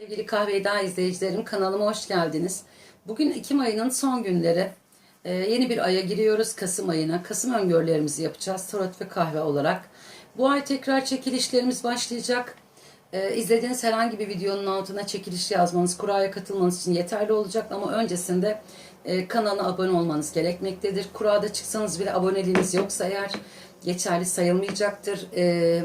Sevgili Kahveda izleyicilerim kanalıma hoş geldiniz. Bugün Ekim ayının son günleri. Ee, yeni bir aya giriyoruz Kasım ayına. Kasım öngörülerimizi yapacağız tarot ve kahve olarak. Bu ay tekrar çekilişlerimiz başlayacak. Ee, izlediğiniz herhangi bir videonun altına çekiliş yazmanız, kuraya katılmanız için yeterli olacak. Ama öncesinde e, kanala abone olmanız gerekmektedir. Kurada çıksanız bile aboneliğiniz yoksa eğer geçerli sayılmayacaktır. Ee,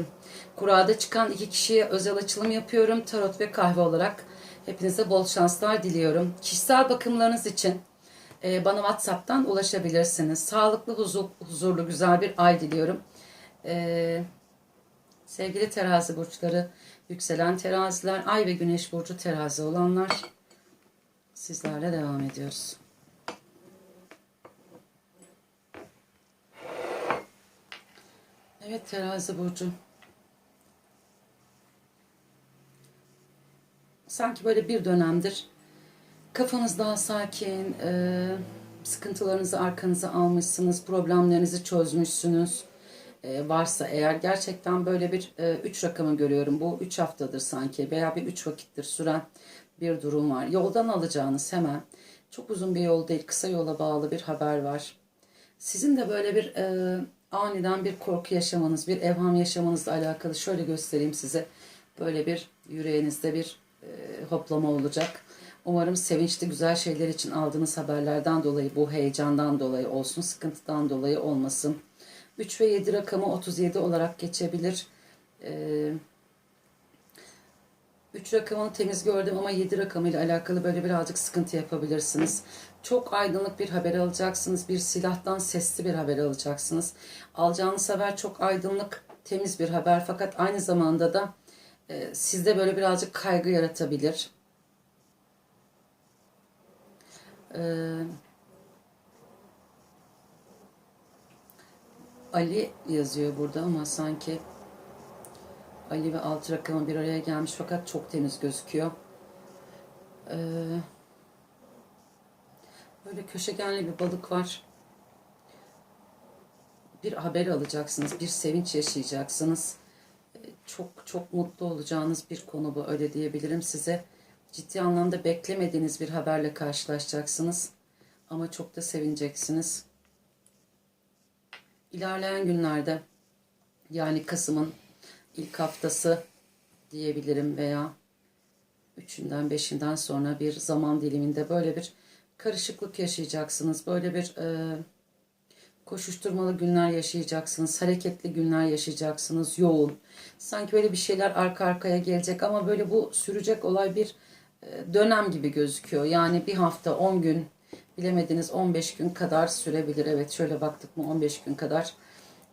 Kurada çıkan iki kişiye özel açılım yapıyorum. Tarot ve kahve olarak. Hepinize bol şanslar diliyorum. Kişisel bakımlarınız için e, bana WhatsApp'tan ulaşabilirsiniz. Sağlıklı, huzur, huzurlu, güzel bir ay diliyorum. E, sevgili terazi burçları, yükselen teraziler, ay ve güneş burcu terazi olanlar sizlerle devam ediyoruz. Evet terazi burcu. Sanki böyle bir dönemdir kafanız daha sakin, e, sıkıntılarınızı arkanıza almışsınız, problemlerinizi çözmüşsünüz. E, varsa eğer gerçekten böyle bir e, üç rakamı görüyorum. Bu üç haftadır sanki veya bir üç vakittir süren bir durum var. Yoldan alacağınız hemen çok uzun bir yol değil, kısa yola bağlı bir haber var. Sizin de böyle bir e, aniden bir korku yaşamanız, bir evham yaşamanızla alakalı şöyle göstereyim size. Böyle bir yüreğinizde bir e, hoplama olacak. Umarım sevinçli güzel şeyler için aldığınız haberlerden dolayı, bu heyecandan dolayı olsun, sıkıntıdan dolayı olmasın. 3 ve 7 rakamı 37 olarak geçebilir. Ee, 3 rakamını temiz gördüm ama 7 rakamıyla alakalı böyle birazcık sıkıntı yapabilirsiniz. Çok aydınlık bir haber alacaksınız. Bir silahtan sesli bir haber alacaksınız. Alacağınız haber çok aydınlık, temiz bir haber fakat aynı zamanda da e, sizde böyle birazcık kaygı yaratabilir. Ee, Ali yazıyor burada ama sanki Ali ve alt rakamı bir araya gelmiş fakat çok temiz gözüküyor. Ee, böyle köşegenli bir balık var. Bir haber alacaksınız, bir sevinç yaşayacaksınız çok çok mutlu olacağınız bir konu bu öyle diyebilirim size. Ciddi anlamda beklemediğiniz bir haberle karşılaşacaksınız. Ama çok da sevineceksiniz. İlerleyen günlerde yani Kasım'ın ilk haftası diyebilirim veya üçünden beşinden sonra bir zaman diliminde böyle bir karışıklık yaşayacaksınız. Böyle bir e, koşuşturmalı günler yaşayacaksınız, hareketli günler yaşayacaksınız, yoğun. Sanki böyle bir şeyler arka arkaya gelecek ama böyle bu sürecek olay bir e, dönem gibi gözüküyor. Yani bir hafta, 10 gün, bilemediniz 15 gün kadar sürebilir. Evet şöyle baktık mı 15 gün kadar.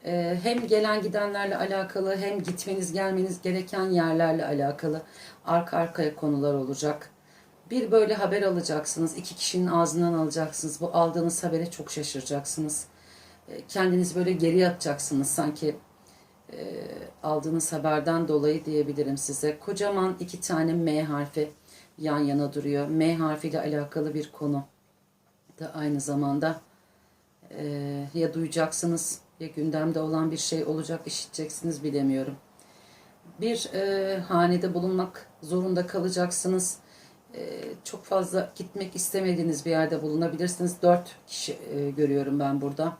E, hem gelen gidenlerle alakalı hem gitmeniz gelmeniz gereken yerlerle alakalı arka arkaya konular olacak. Bir böyle haber alacaksınız. iki kişinin ağzından alacaksınız. Bu aldığınız habere çok şaşıracaksınız kendinizi böyle geri atacaksınız sanki e, aldığınız haberden dolayı diyebilirim size. Kocaman iki tane M harfi yan yana duruyor. M harfiyle alakalı bir konu da aynı zamanda e, ya duyacaksınız ya gündemde olan bir şey olacak işiteceksiniz bilemiyorum. Bir e, hanede bulunmak zorunda kalacaksınız. E, çok fazla gitmek istemediğiniz bir yerde bulunabilirsiniz. Dört kişi e, görüyorum ben burada.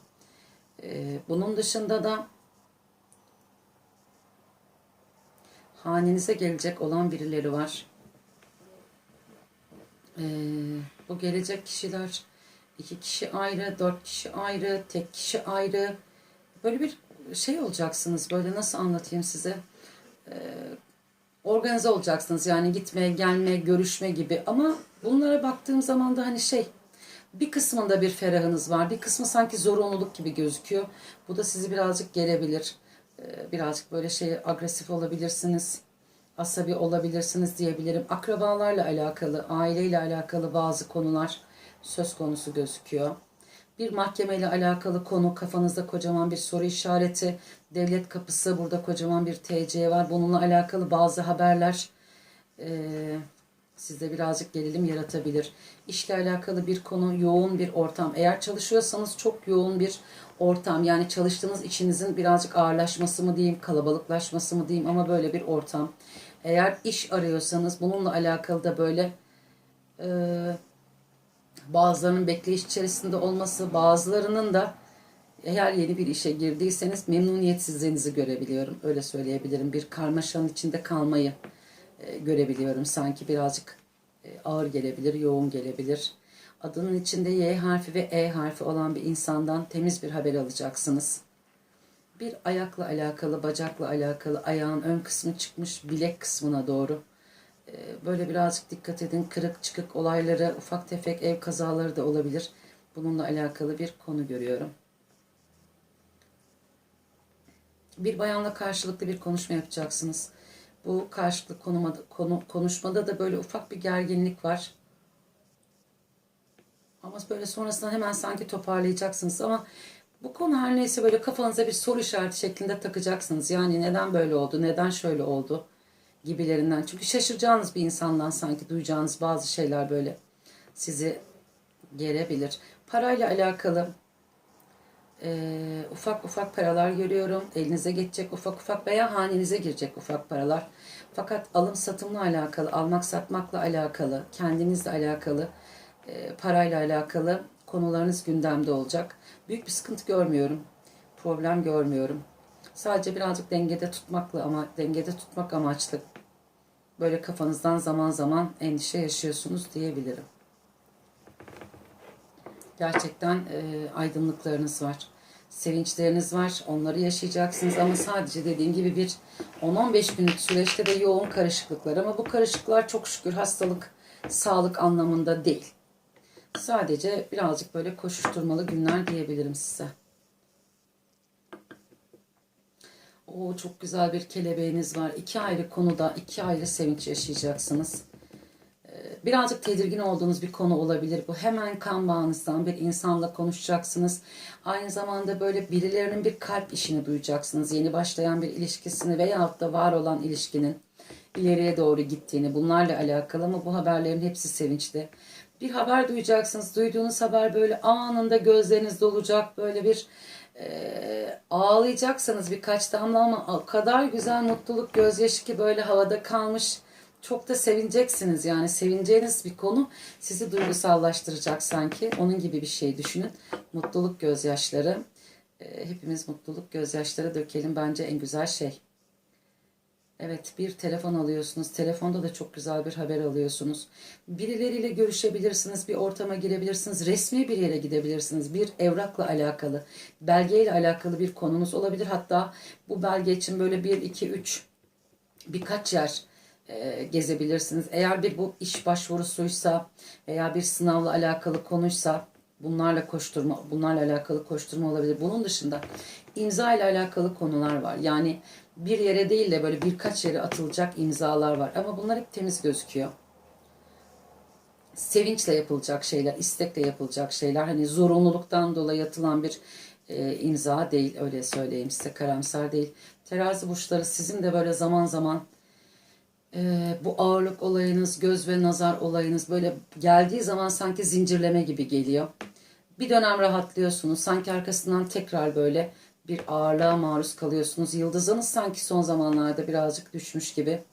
Ee, bunun dışında da hanenize gelecek olan birileri var. Ee, bu gelecek kişiler iki kişi ayrı, dört kişi ayrı, tek kişi ayrı. Böyle bir şey olacaksınız. Böyle nasıl anlatayım size? Ee, organize olacaksınız. Yani gitme, gelme, görüşme gibi. Ama bunlara baktığım zaman da hani şey bir kısmında bir ferahınız var. Bir kısmı sanki zorunluluk gibi gözüküyor. Bu da sizi birazcık gelebilir. Ee, birazcık böyle şey agresif olabilirsiniz. Asabi olabilirsiniz diyebilirim. Akrabalarla alakalı, aileyle alakalı bazı konular söz konusu gözüküyor. Bir mahkemeyle alakalı konu kafanızda kocaman bir soru işareti. Devlet kapısı burada kocaman bir TC var. Bununla alakalı bazı haberler. Ee, sizde birazcık gerilim yaratabilir. İşle alakalı bir konu, yoğun bir ortam. Eğer çalışıyorsanız çok yoğun bir ortam. Yani çalıştığınız işinizin birazcık ağırlaşması mı diyeyim, kalabalıklaşması mı diyeyim ama böyle bir ortam. Eğer iş arıyorsanız bununla alakalı da böyle e, bazılarının bekleyiş içerisinde olması, bazılarının da eğer yeni bir işe girdiyseniz memnuniyetsizliğinizi görebiliyorum. Öyle söyleyebilirim. Bir karmaşanın içinde kalmayı görebiliyorum. Sanki birazcık e, ağır gelebilir, yoğun gelebilir. Adının içinde Y harfi ve E harfi olan bir insandan temiz bir haber alacaksınız. Bir ayakla alakalı, bacakla alakalı, ayağın ön kısmı çıkmış bilek kısmına doğru. E, Böyle birazcık dikkat edin. Kırık çıkık olayları, ufak tefek ev kazaları da olabilir. Bununla alakalı bir konu görüyorum. bir bayanla karşılıklı bir konuşma yapacaksınız. Bu karşılıklı konuma, konu, konuşmada da böyle ufak bir gerginlik var. Ama böyle sonrasında hemen sanki toparlayacaksınız ama bu konu her neyse böyle kafanıza bir soru işareti şeklinde takacaksınız. Yani neden böyle oldu, neden şöyle oldu gibilerinden. Çünkü şaşıracağınız bir insandan sanki duyacağınız bazı şeyler böyle sizi gerebilir. Parayla alakalı ee, ufak ufak paralar görüyorum. Elinize geçecek ufak ufak veya hanenize girecek ufak paralar. Fakat alım satımla alakalı, almak satmakla alakalı, kendinizle alakalı, e, parayla alakalı konularınız gündemde olacak. Büyük bir sıkıntı görmüyorum. Problem görmüyorum. Sadece birazcık dengede tutmakla ama dengede tutmak amaçlı böyle kafanızdan zaman zaman endişe yaşıyorsunuz diyebilirim gerçekten e, aydınlıklarınız var. Sevinçleriniz var. Onları yaşayacaksınız ama sadece dediğim gibi bir 10-15 günlük süreçte de yoğun karışıklıklar. Ama bu karışıklıklar çok şükür hastalık, sağlık anlamında değil. Sadece birazcık böyle koşuşturmalı günler diyebilirim size. Oo, çok güzel bir kelebeğiniz var. İki ayrı konuda iki ayrı sevinç yaşayacaksınız birazcık tedirgin olduğunuz bir konu olabilir. Bu hemen kan bağınızdan bir insanla konuşacaksınız. Aynı zamanda böyle birilerinin bir kalp işini duyacaksınız. Yeni başlayan bir ilişkisini veyahut da var olan ilişkinin ileriye doğru gittiğini bunlarla alakalı ama bu haberlerin hepsi sevinçli. Bir haber duyacaksınız. Duyduğunuz haber böyle anında gözleriniz dolacak. Böyle bir e, ağlayacaksınız birkaç damla ama o kadar güzel mutluluk gözyaşı ki böyle havada kalmış çok da sevineceksiniz yani sevineceğiniz bir konu sizi duygusallaştıracak sanki. Onun gibi bir şey düşünün. Mutluluk gözyaşları. Ee, hepimiz mutluluk gözyaşları dökelim bence en güzel şey. Evet bir telefon alıyorsunuz. Telefonda da çok güzel bir haber alıyorsunuz. Birileriyle görüşebilirsiniz. Bir ortama girebilirsiniz. Resmi bir yere gidebilirsiniz. Bir evrakla alakalı, belgeyle alakalı bir konunuz olabilir. Hatta bu belge için böyle bir, iki, üç birkaç yer e, gezebilirsiniz. Eğer bir bu iş başvurusuysa veya bir sınavla alakalı konuysa bunlarla koşturma, bunlarla alakalı koşturma olabilir. Bunun dışında imza ile alakalı konular var. Yani bir yere değil de böyle birkaç yere atılacak imzalar var. Ama bunlar hep temiz gözüküyor. Sevinçle yapılacak şeyler, istekle yapılacak şeyler. Hani zorunluluktan dolayı atılan bir e, imza değil öyle söyleyeyim size karamsar değil. Terazi burçları sizin de böyle zaman zaman e, bu ağırlık olayınız, göz ve nazar olayınız böyle geldiği zaman sanki zincirleme gibi geliyor. Bir dönem rahatlıyorsunuz. Sanki arkasından tekrar böyle bir ağırlığa maruz kalıyorsunuz. Yıldızınız sanki son zamanlarda birazcık düşmüş gibi.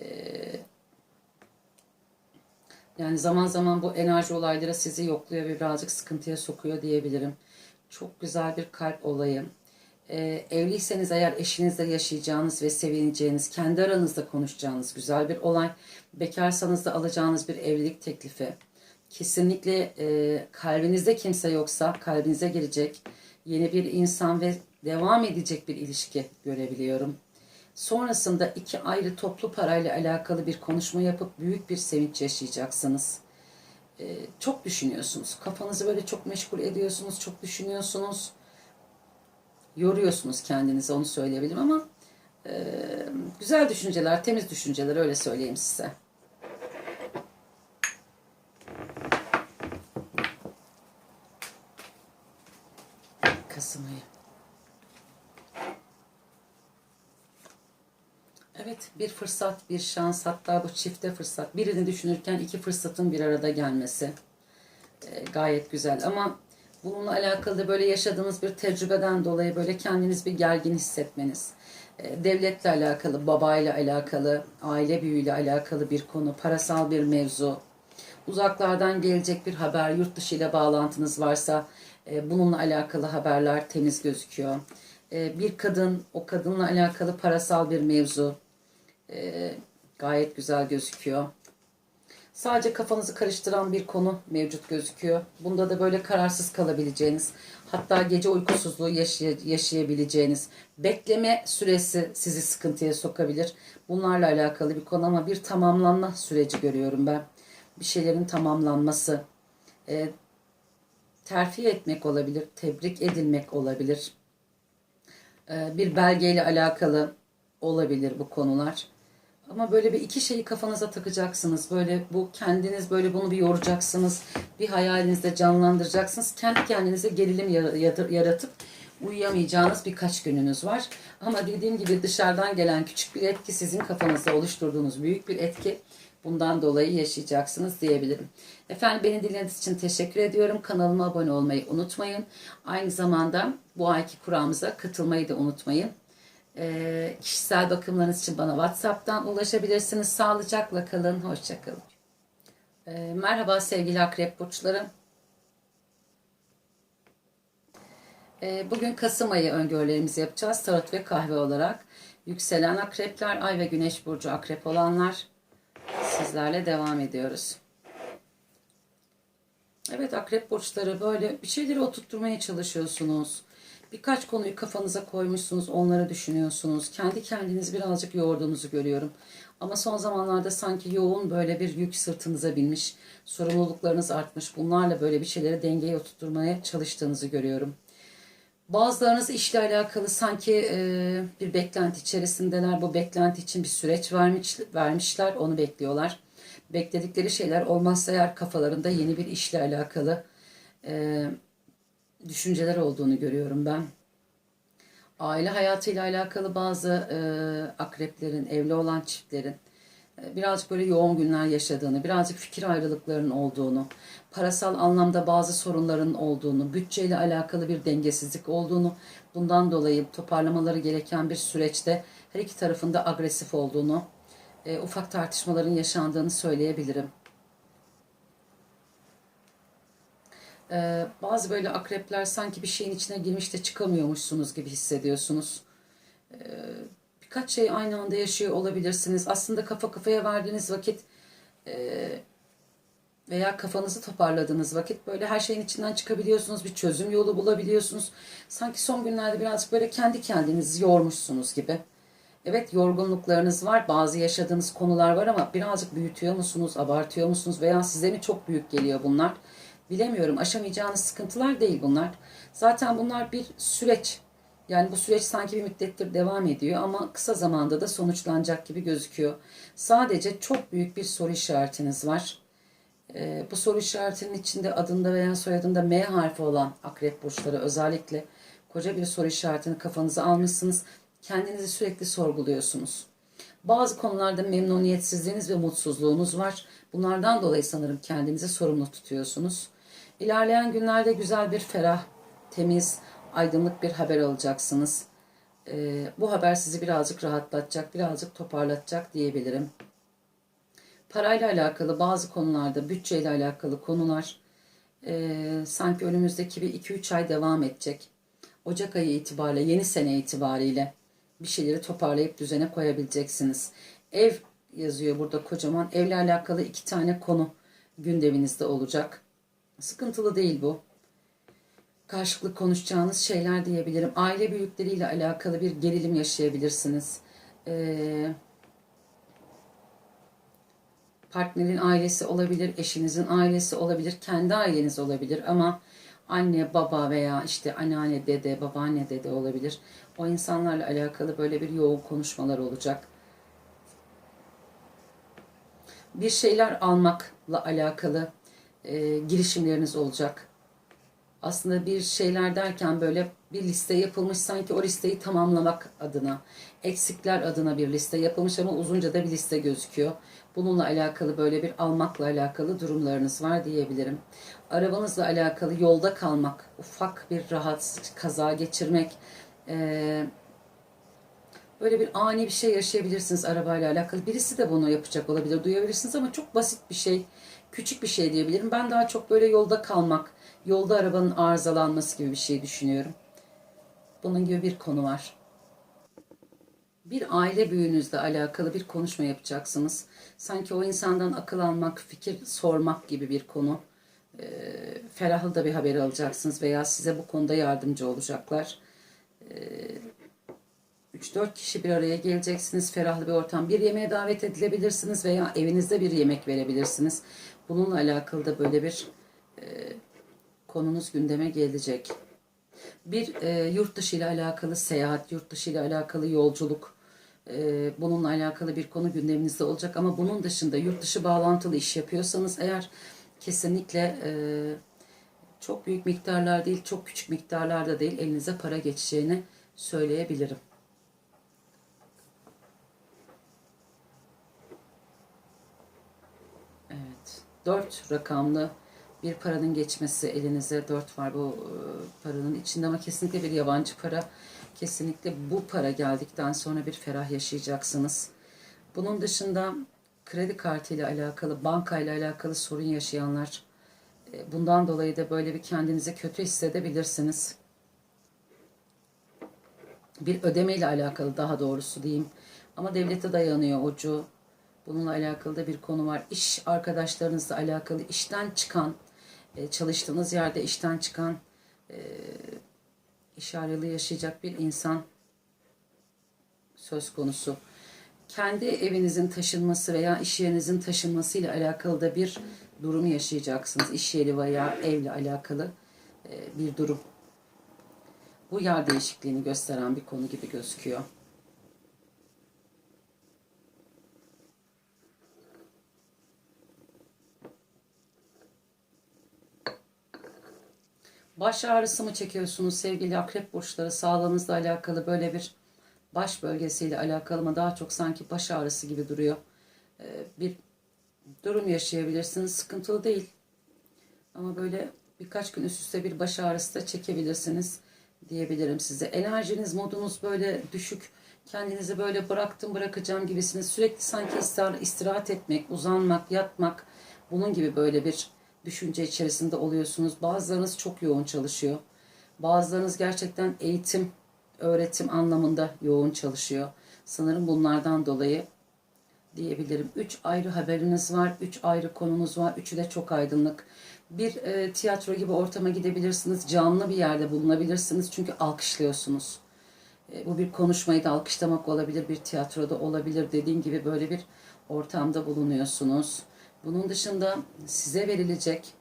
Ee, yani zaman zaman bu enerji olayları sizi yokluyor ve birazcık sıkıntıya sokuyor diyebilirim. Çok güzel bir kalp olayı e, evliyseniz eğer eşinizle yaşayacağınız ve sevineceğiniz, kendi aranızda konuşacağınız güzel bir olay. Bekarsanız da alacağınız bir evlilik teklifi. Kesinlikle e, kalbinizde kimse yoksa kalbinize girecek yeni bir insan ve devam edecek bir ilişki görebiliyorum. Sonrasında iki ayrı toplu parayla alakalı bir konuşma yapıp büyük bir sevinç yaşayacaksınız. Ee, çok düşünüyorsunuz. Kafanızı böyle çok meşgul ediyorsunuz, çok düşünüyorsunuz yoruyorsunuz kendinizi onu söyleyebilirim ama e, güzel düşünceler, temiz düşünceler öyle söyleyeyim size. Kasım ayı. Evet bir fırsat, bir şans hatta bu çifte fırsat. Birini düşünürken iki fırsatın bir arada gelmesi e, gayet güzel ama Bununla alakalı böyle yaşadığınız bir tecrübeden dolayı böyle kendiniz bir gergin hissetmeniz. e, devletle alakalı, babayla alakalı, aile büyüğüyle alakalı bir konu, parasal bir mevzu, uzaklardan gelecek bir haber, yurt dışı ile bağlantınız varsa e, bununla alakalı haberler temiz gözüküyor. E, bir kadın, o kadınla alakalı parasal bir mevzu gayet güzel gözüküyor. Sadece kafanızı karıştıran bir konu mevcut gözüküyor. Bunda da böyle kararsız kalabileceğiniz, hatta gece uykusuzluğu yaşay- yaşayabileceğiniz, bekleme süresi sizi sıkıntıya sokabilir. Bunlarla alakalı bir konu ama bir tamamlanma süreci görüyorum ben. Bir şeylerin tamamlanması, e, terfi etmek olabilir, tebrik edilmek olabilir. E, bir belgeyle alakalı olabilir bu konular. Ama böyle bir iki şeyi kafanıza takacaksınız. Böyle bu kendiniz böyle bunu bir yoracaksınız. Bir hayalinizde canlandıracaksınız. Kendi kendinize gerilim yaratıp uyuyamayacağınız birkaç gününüz var. Ama dediğim gibi dışarıdan gelen küçük bir etki sizin kafanızda oluşturduğunuz büyük bir etki. Bundan dolayı yaşayacaksınız diyebilirim. Efendim beni dinlediğiniz için teşekkür ediyorum. Kanalıma abone olmayı unutmayın. Aynı zamanda bu ayki kuramıza katılmayı da unutmayın. Ee, kişisel bakımlarınız için bana WhatsApp'tan ulaşabilirsiniz. Sağlıcakla kalın, hoşçakalın. Ee, merhaba sevgili akrep burçları. Ee, bugün Kasım ayı öngörülerimizi yapacağız. Tarot ve kahve olarak. Yükselen akrepler, ay ve güneş burcu akrep olanlar. Sizlerle devam ediyoruz. Evet akrep burçları böyle bir şeyleri oturtturmaya çalışıyorsunuz. Birkaç konuyu kafanıza koymuşsunuz, onları düşünüyorsunuz. Kendi kendiniz birazcık yorduğunuzu görüyorum. Ama son zamanlarda sanki yoğun böyle bir yük sırtınıza binmiş. Sorumluluklarınız artmış. Bunlarla böyle bir şeyleri dengeye oturtturmaya çalıştığınızı görüyorum. Bazılarınız işle alakalı sanki e, bir beklenti içerisindeler. Bu beklenti için bir süreç vermiş, vermişler. Onu bekliyorlar. Bekledikleri şeyler olmazsa eğer kafalarında yeni bir işle alakalı e, düşünceler olduğunu görüyorum ben. Aile hayatıyla alakalı bazı e, akreplerin, evli olan çiftlerin e, birazcık böyle yoğun günler yaşadığını, birazcık fikir ayrılıklarının olduğunu, parasal anlamda bazı sorunların olduğunu, bütçeyle alakalı bir dengesizlik olduğunu, bundan dolayı toparlamaları gereken bir süreçte her iki tarafında agresif olduğunu, e, ufak tartışmaların yaşandığını söyleyebilirim. Ee, bazı böyle akrepler sanki bir şeyin içine girmiş de çıkamıyormuşsunuz gibi hissediyorsunuz. Ee, birkaç şey aynı anda yaşıyor olabilirsiniz. Aslında kafa kafaya verdiğiniz vakit e, veya kafanızı toparladığınız vakit böyle her şeyin içinden çıkabiliyorsunuz. Bir çözüm yolu bulabiliyorsunuz. Sanki son günlerde birazcık böyle kendi kendinizi yormuşsunuz gibi. Evet yorgunluklarınız var, bazı yaşadığınız konular var ama birazcık büyütüyor musunuz, abartıyor musunuz veya size mi çok büyük geliyor bunlar? Bilemiyorum. Aşamayacağınız sıkıntılar değil bunlar. Zaten bunlar bir süreç. Yani bu süreç sanki bir müddettir devam ediyor ama kısa zamanda da sonuçlanacak gibi gözüküyor. Sadece çok büyük bir soru işaretiniz var. Ee, bu soru işaretinin içinde adında veya soyadında M harfi olan akrep burçları özellikle koca bir soru işaretini kafanıza almışsınız. Kendinizi sürekli sorguluyorsunuz. Bazı konularda memnuniyetsizliğiniz ve mutsuzluğunuz var. Bunlardan dolayı sanırım kendinizi sorumlu tutuyorsunuz. İlerleyen günlerde güzel bir ferah, temiz, aydınlık bir haber alacaksınız. Ee, bu haber sizi birazcık rahatlatacak, birazcık toparlatacak diyebilirim. Parayla alakalı bazı konularda, bütçeyle alakalı konular e, sanki önümüzdeki bir 2-3 ay devam edecek. Ocak ayı itibariyle, yeni sene itibariyle bir şeyleri toparlayıp düzene koyabileceksiniz. Ev yazıyor burada kocaman. Evle alakalı iki tane konu gündeminizde olacak. Sıkıntılı değil bu. Karşılıklı konuşacağınız şeyler diyebilirim. Aile büyükleriyle alakalı bir gerilim yaşayabilirsiniz. Ee, partnerin ailesi olabilir, eşinizin ailesi olabilir, kendi aileniz olabilir ama anne, baba veya işte anneanne, dede, babaanne, dede olabilir. O insanlarla alakalı böyle bir yoğun konuşmalar olacak. Bir şeyler almakla alakalı e, girişimleriniz olacak. Aslında bir şeyler derken böyle bir liste yapılmış sanki o listeyi tamamlamak adına, eksikler adına bir liste yapılmış ama uzunca da bir liste gözüküyor. Bununla alakalı böyle bir almakla alakalı durumlarınız var diyebilirim. Arabanızla alakalı yolda kalmak, ufak bir rahatsız kaza geçirmek, e, Böyle bir ani bir şey yaşayabilirsiniz arabayla alakalı. Birisi de bunu yapacak olabilir, duyabilirsiniz ama çok basit bir şey, küçük bir şey diyebilirim. Ben daha çok böyle yolda kalmak, yolda arabanın arızalanması gibi bir şey düşünüyorum. Bunun gibi bir konu var. Bir aile büyüğünüzle alakalı bir konuşma yapacaksınız. Sanki o insandan akıl almak, fikir sormak gibi bir konu. E, ferahlı da bir haber alacaksınız veya size bu konuda yardımcı olacaklar. 3-4 kişi bir araya geleceksiniz. Ferahlı bir ortam. Bir yemeğe davet edilebilirsiniz veya evinizde bir yemek verebilirsiniz. Bununla alakalı da böyle bir e, konunuz gündeme gelecek. Bir e, yurt dışı ile alakalı seyahat, yurt dışı ile alakalı yolculuk, e, bununla alakalı bir konu gündeminizde olacak. Ama bunun dışında yurt dışı bağlantılı iş yapıyorsanız eğer kesinlikle e, çok büyük miktarlar değil, çok küçük miktarlarda değil elinize para geçeceğini söyleyebilirim. Evet. 4 rakamlı bir paranın geçmesi elinize 4 var bu e, paranın içinde ama kesinlikle bir yabancı para. Kesinlikle bu para geldikten sonra bir ferah yaşayacaksınız. Bunun dışında kredi kartı ile alakalı, banka ile alakalı sorun yaşayanlar e, bundan dolayı da böyle bir kendinizi kötü hissedebilirsiniz. Bir ödeme ile alakalı daha doğrusu diyeyim. Ama devlete dayanıyor ucu. Bununla alakalı da bir konu var. İş arkadaşlarınızla alakalı işten çıkan, e, çalıştığınız yerde işten çıkan, e, iş ayrılığı yaşayacak bir insan söz konusu. Kendi evinizin taşınması veya iş yerinizin taşınması ile alakalı da bir durum yaşayacaksınız. İş yeri veya evle alakalı e, bir durum. Bu yer değişikliğini gösteren bir konu gibi gözüküyor. Baş ağrısı mı çekiyorsunuz sevgili akrep burçları? Sağlığınızla alakalı böyle bir baş bölgesiyle alakalı mı? Daha çok sanki baş ağrısı gibi duruyor. Ee, bir durum yaşayabilirsiniz. Sıkıntılı değil. Ama böyle birkaç gün üst üste bir baş ağrısı da çekebilirsiniz diyebilirim size. Enerjiniz, modunuz böyle düşük. Kendinizi böyle bıraktım bırakacağım gibisiniz. Sürekli sanki istirahat etmek, uzanmak, yatmak bunun gibi böyle bir düşünce içerisinde oluyorsunuz. Bazılarınız çok yoğun çalışıyor. Bazılarınız gerçekten eğitim, öğretim anlamında yoğun çalışıyor. Sanırım bunlardan dolayı diyebilirim. Üç ayrı haberiniz var, üç ayrı konunuz var. Üçü de çok aydınlık. Bir e, tiyatro gibi ortama gidebilirsiniz. Canlı bir yerde bulunabilirsiniz. Çünkü alkışlıyorsunuz. E, bu bir konuşmayı da alkışlamak olabilir, bir tiyatroda olabilir. Dediğim gibi böyle bir ortamda bulunuyorsunuz. Bunun dışında size verilecek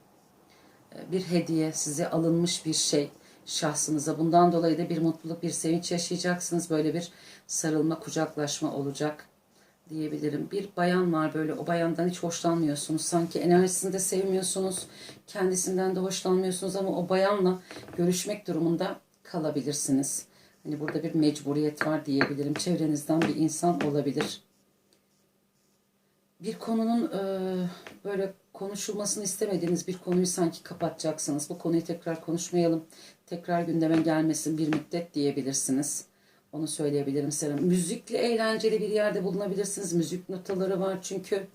e, bir hediye, size alınmış bir şey şahsınıza. Bundan dolayı da bir mutluluk, bir sevinç yaşayacaksınız. Böyle bir sarılma, kucaklaşma olacak diyebilirim. Bir bayan var böyle o bayandan hiç hoşlanmıyorsunuz. Sanki enerjisini de sevmiyorsunuz. Kendisinden de hoşlanmıyorsunuz ama o bayanla görüşmek durumunda kalabilirsiniz. Hani burada bir mecburiyet var diyebilirim. Çevrenizden bir insan olabilir bir konunun e, böyle konuşulmasını istemediğiniz bir konuyu sanki kapatacaksınız. Bu konuyu tekrar konuşmayalım. Tekrar gündeme gelmesin bir müddet diyebilirsiniz. Onu söyleyebilirim size. Müzikle eğlenceli bir yerde bulunabilirsiniz. Müzik notaları var çünkü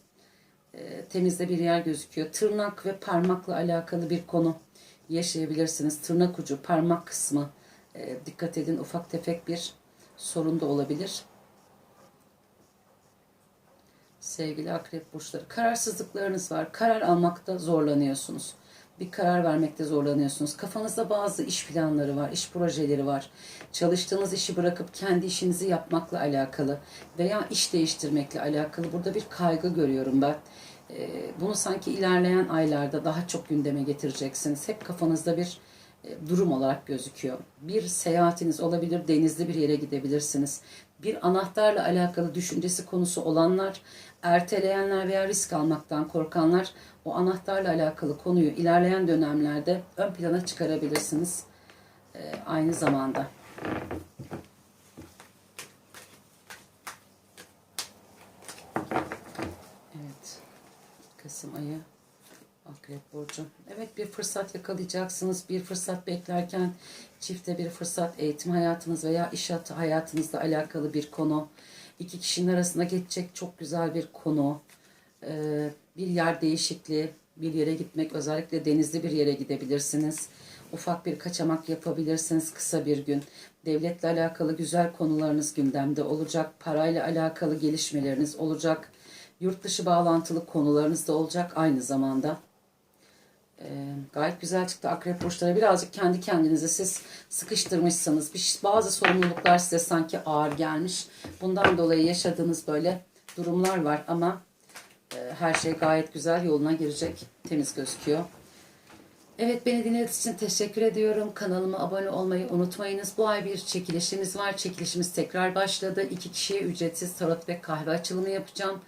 e, temizde bir yer gözüküyor. Tırnak ve parmakla alakalı bir konu yaşayabilirsiniz. Tırnak ucu, parmak kısmı. E, dikkat edin ufak tefek bir sorun da olabilir sevgili akrep burçları. Kararsızlıklarınız var. Karar almakta zorlanıyorsunuz. Bir karar vermekte zorlanıyorsunuz. Kafanızda bazı iş planları var, iş projeleri var. Çalıştığınız işi bırakıp kendi işinizi yapmakla alakalı veya iş değiştirmekle alakalı burada bir kaygı görüyorum ben. Ee, bunu sanki ilerleyen aylarda daha çok gündeme getireceksiniz. Hep kafanızda bir e, durum olarak gözüküyor. Bir seyahatiniz olabilir, denizli bir yere gidebilirsiniz. Bir anahtarla alakalı düşüncesi konusu olanlar erteleyenler veya risk almaktan korkanlar o anahtarla alakalı konuyu ilerleyen dönemlerde ön plana çıkarabilirsiniz. Ee, aynı zamanda. Evet. Kasım ayı Akrep Burcu. Evet bir fırsat yakalayacaksınız. Bir fırsat beklerken çifte bir fırsat eğitim hayatınız veya iş hayatı- hayatınızla alakalı bir konu. İki kişinin arasında geçecek çok güzel bir konu. Ee, bir yer değişikliği, bir yere gitmek, özellikle denizli bir yere gidebilirsiniz. Ufak bir kaçamak yapabilirsiniz kısa bir gün. Devletle alakalı güzel konularınız gündemde olacak. Parayla alakalı gelişmeleriniz olacak. Yurt dışı bağlantılı konularınız da olacak aynı zamanda. Ee, gayet güzel çıktı akrep burçları. Birazcık kendi kendinize siz sıkıştırmışsınız. Bir, bazı sorumluluklar size sanki ağır gelmiş. Bundan dolayı yaşadığınız böyle durumlar var ama e, her şey gayet güzel yoluna girecek. Temiz gözüküyor. Evet beni dinlediğiniz için teşekkür ediyorum. Kanalıma abone olmayı unutmayınız. Bu ay bir çekilişimiz var. Çekilişimiz tekrar başladı. İki kişiye ücretsiz tarot ve kahve açılımı yapacağım.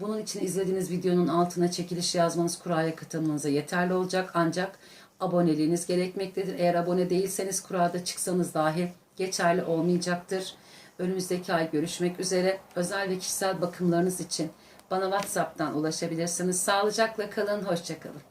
Bunun için izlediğiniz videonun altına çekiliş yazmanız kuraya katılmanıza yeterli olacak. Ancak aboneliğiniz gerekmektedir. Eğer abone değilseniz kurada çıksanız dahi geçerli olmayacaktır. Önümüzdeki ay görüşmek üzere. Özel ve kişisel bakımlarınız için bana WhatsApp'tan ulaşabilirsiniz. Sağlıcakla kalın, hoşçakalın.